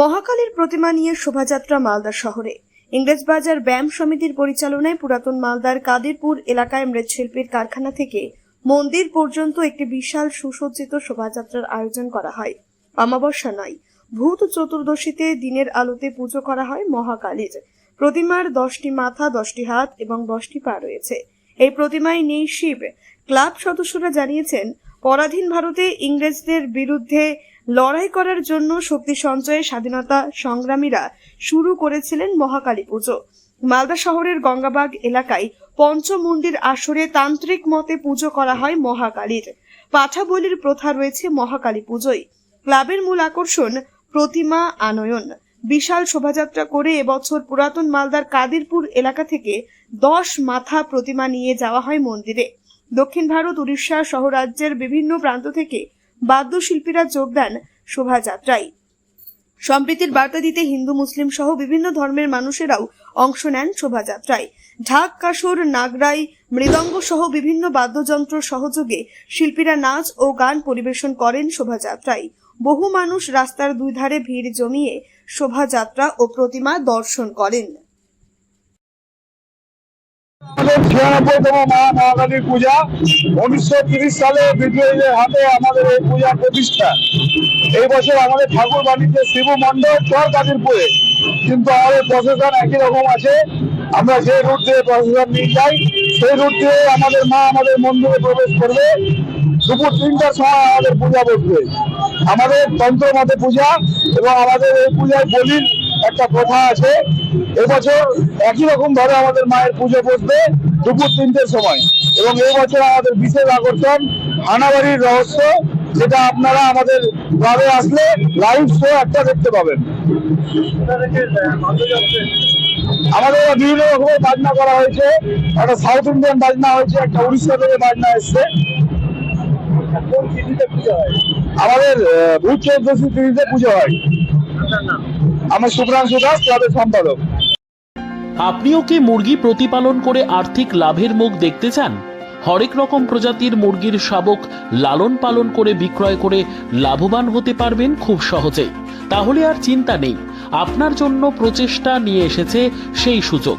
মহাকালীর প্রতিমা নিয়ে শোভাযাত্রা মালদা শহরে। ইংরেজবাজার ব্যায়াম সমিতির পরিচালনায় পুরাতন মালদার কাদিরপুর এলাকায় মৃৎশিল্পীর কারখানা থেকে মন্দির পর্যন্ত একটি বিশাল সুসজ্জিত শোভাযাত্রার আয়োজন করা হয়। অমাবস্যা নয়, ভূত চতুর্দশীতে দিনের আলোতে পুজো করা হয় মহাকালীর। প্রতিমার দশটি মাথা, দশটি হাত এবং দশটি পা রয়েছে। এই প্রতিমায় নেই শিব। ক্লাব সদস্যরা জানিয়েছেন, পরাধীন ভারতে ইংরেজদের বিরুদ্ধে লড়াই করার জন্য শক্তি সঞ্চয়ে স্বাধীনতা সংগ্রামীরা শুরু করেছিলেন মহাকালী পুজো। মালদা শহরের গঙ্গাবাগ এলাকায় পঞ্চমুণ্ডির আসরে তান্ত্রিক মতে পুজো করা হয় মহাকালীর। পাঠা বলির প্রথা রয়েছে মহাকালী পুজোয়। ক্লাবের মূল আকর্ষণ প্রতিমা আনয়ন। বিশাল শোভাযাত্রা করে এবছর পুরাতন মালদার কাদিরপুর এলাকা থেকে দশ মাথা প্রতিমা নিয়ে যাওয়া হয় মন্দিরে। দক্ষিণ ভারত, উড়িষ্যা সহ রাজ্যের বিভিন্ন প্রান্ত থেকে বাদ্যশিল্পীরা যোগ দেন শোভাযাত্রায়। সম্প্রীতির বার্তা দিতে হিন্দু, মুসলিম সহ বিভিন্ন ধর্মের মানুষেরাও অংশ নেন শোভাযাত্রায়। ঢাক, কাসর, নাগরাই, মৃদঙ্গ সহ বিভিন্ন বাদ্যযন্ত্র সহযোগে শিল্পীরা নাচ ও গান পরিবেশন করেন শোভাযাত্রায়। বহু মানুষ রাস্তার দুই ধারে ভিড় জমিয়ে শোভাযাত্রা ও প্রতিমা দর্শন করেন। ছিয়ানব্বইতম মহা মহাকালীর পূজা। উনিশশো তিরিশ সালে বিদ্রোহীদের হাতে আমাদের এই পূজা প্রতিষ্ঠা। এই বছর আমাদের ঠাকুর বাণিজ্যের শিব মণ্ডল চর কাদিরপুরে। কিন্তু আমাদের প্রশাসন একই রকম আছে। আমরা যে রুট দিয়ে প্রশাসন নিয়ে যাই। সেই রুট দিয়ে আমাদের মা আমাদের মন্দিরে প্রবেশ করবে। দুপুর তিনটার সময় আমাদের পূজা বসবে। আমাদের তন্ত্র মতে পূজা এবং আমাদের এই পূজায় বলির একটা প্রথা আছে। এবছর একই রকম ভাবে আমাদের মায়ের পুজো বসবে দুপুর তিনটের সময়। এবং এই বছর আমাদের বিশেষ আকর্ষণ হানাবাড়ির রহস্য, যেটা আপনারা আমাদের ক্লাবে আসলে লাইভ শো একটা দেখতে পাবেন। আমাদের বিভিন্ন রকমের বাজনা করা হয়েছে। একটা সাউথ ইন্ডিয়ান বাজনা হয়েছে, একটা উড়িষ্যা থেকে বাজনা এসছে। আমাদের ভূত চৌদ্দশী তিথিতে পুজো হয়। আমার সুপ্রাংশু দাস ক্লাবের সম্পাদক। আপনিও কি মুরগি প্রতিপালন করে আর্থিক লাভের মুখ দেখতে চান? হরেক রকম প্রজাতির মুরগির শাবক লালন পালন করে বিক্রয় করে লাভবান হতে পারবেন খুব সহজে তাহলে আর চিন্তা নেই। আপনার জন্য প্রচেষ্টা নিয়ে এসেছে সেই সুযোগ।